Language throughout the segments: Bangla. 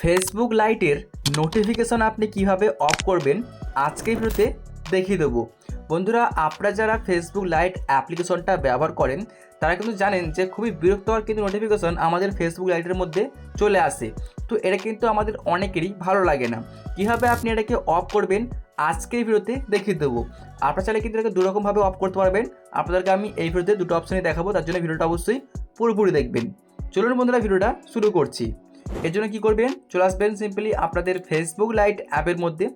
ফেসবুক লাইটের নোটিফিকেশন আপনি কীভাবে অফ করবেন, আজকের ভিডিওতে দেখিয়ে দেবো। বন্ধুরা, আপনারা যারা ফেসবুক লাইট অ্যাপ্লিকেশনটা ব্যবহার করেন, তারা কিন্তু জানেন যে খুবই বিরক্তকর কিন্তু নোটিফিকেশন আমাদের ফেসবুক লাইটের মধ্যে চলে আসে। তো এটা কিন্তু আমাদের অনেকেরই ভালো লাগে না। কীভাবে আপনি এটাকে অফ করবেন, আজকের ভিডিওতে দেখিয়ে দেবো। আপনারা চাইলে কিন্তু এটাকে দুরকমভাবে অফ করতে পারবেন। আপনাদেরকে আমি এই ভিডিওতে দুটো অপশনই দেখাবো, তার জন্য ভিডিওটা অবশ্যই পুরোপুরি দেখবেন। চলুন বন্ধুরা, ভিডিওটা শুরু করছি। এর জন্য কী করবেন? চলে আসবেন সিম্পলি আপনাদের ফেসবুক লাইট অ্যাপের মধ্যে।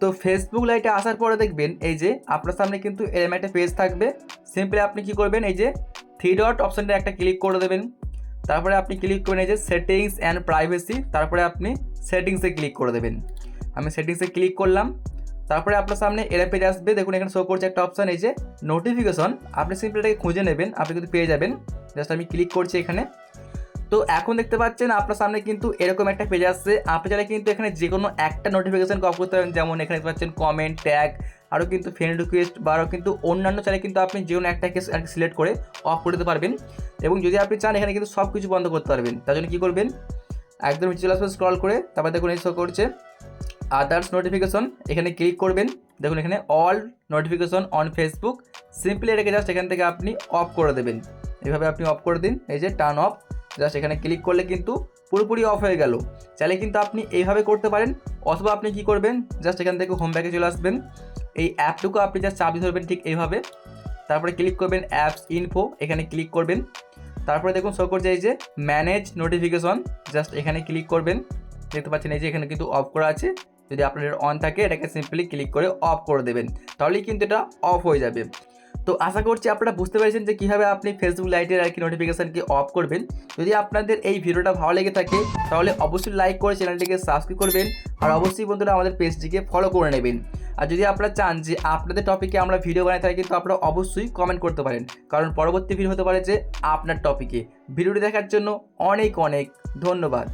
তো ফেসবুক লাইটে আসার পরে দেখবেন এই যে আপনার সামনে কিন্তু এরম একটা পেজ থাকবে। সিম্পলি আপনি কি করবেন? এই যে থ্রি ডট অপশানটা একটা ক্লিক করে দেবেন। তারপরে আপনি ক্লিক করবেন এই যে সেটিংস অ্যান্ড প্রাইভেসি তারপরে আপনি সেটিংসে ক্লিক করে দেবেন। আমি সেটিংসে ক্লিক করলাম। তারপরে আপনার সামনে এরম পেজ আসবে। দেখুন, এখানে শো করছে একটা অপশান এই যে নোটিফিকেশন আপনি সিম্পলি এটাকে খুঁজে নেবেন। আপনি কিন্তু পেয়ে যাবেন। জাস্ট আমি ক্লিক করছি এখানে। তো এখন দেখতে পাচ্ছেন আপনার সামনে কিন্তু এরকম একটা পেজ আসছে। আপনি চাইলে কিন্তু এখানে যে কোনো একটা নোটিফিকেশন অফ করতে পারেন। যেমন এখানে দেখতে পাচ্ছেন কমেন্ট ট্যাগ আরও কিন্তু ফ্রেন্ড রিকোয়েস্ট বা আরও কিন্তু অন্যান্য চাইলে কিন্তু আপনি যে কোনো একটাকে সিলেক্ট করে অফ করে দিতে পারবেন। এবং যদি আপনি চান এখানে কিন্তু সব কিছু বন্ধ করতে পারবেন। তার জন্য কী করবেন? একদম নিচে চলে আসবেন স্ক্রল করে তারপর দেখুন এই শো করছে। আদার্স নোটিফিকেশন এখানে ক্লিক করবেন। দেখুন এখানে all notification on Facebook simply এটাকে জাস্ট এখান থেকে আপনি অফ করে দেবেন। এভাবে আপনি অফ করে দিন। এই যে টার্ন অফ জাস্ট এখানে ক্লিক করলে কিন্তু পুরোপুরি অফ হয়ে গেল। চাইলে কিন্তু আপনি এইভাবে করতে পারেন, অথবা আপনি কি করবেন জাস্ট এখান থেকে হোম ব্যাগে চলে আসবেন। এই অ্যাপটুকু আপনি জাস্ট চাবি ধরবেন ঠিক এইভাবে। তারপরে ক্লিক করবেন অ্যাপস ইনফো এখানে ক্লিক করবেন। তারপরে দেখুন শো করছে এই যে ম্যানেজ নোটিফিকেশন জাস্ট এখানে ক্লিক করবেন। দেখতে পাচ্ছেন এই যে এখানে কিন্তু অফ করা আছে। যদি আপনার অন থাকে, এটাকে সিম্পলি ক্লিক করে অফ করে দেবেন। তাহলেই কিন্তু এটা অফ হয়ে যাবে। তো আশা করছি আপনারা বুঝতে পেরেছেন যে কীভাবে আপনি ফেসবুক লাইটের আর কি নোটিফিকেশানকে অফ করবেন। যদি আপনাদের এই ভিডিওটা ভালো লেগে থাকে, তাহলে অবশ্যই লাইক করে চ্যানেলটিকে সাবস্ক্রাইব করবেন আর অবশ্যই বন্ধুরা আমাদের পেজটিকে ফলো করে নেবেন। আর যদি আপনারা চান যে আপনাদের টপিকে আমরা ভিডিও বানাই থাকি কিন্তু আপনারা অবশ্যই কমেন্ট করতে পারেন। কারণ পরবর্তী ভিডিও হতে পারে যে আপনার টপিকে ভিডিওটি দেখার জন্য অনেক অনেক ধন্যবাদ।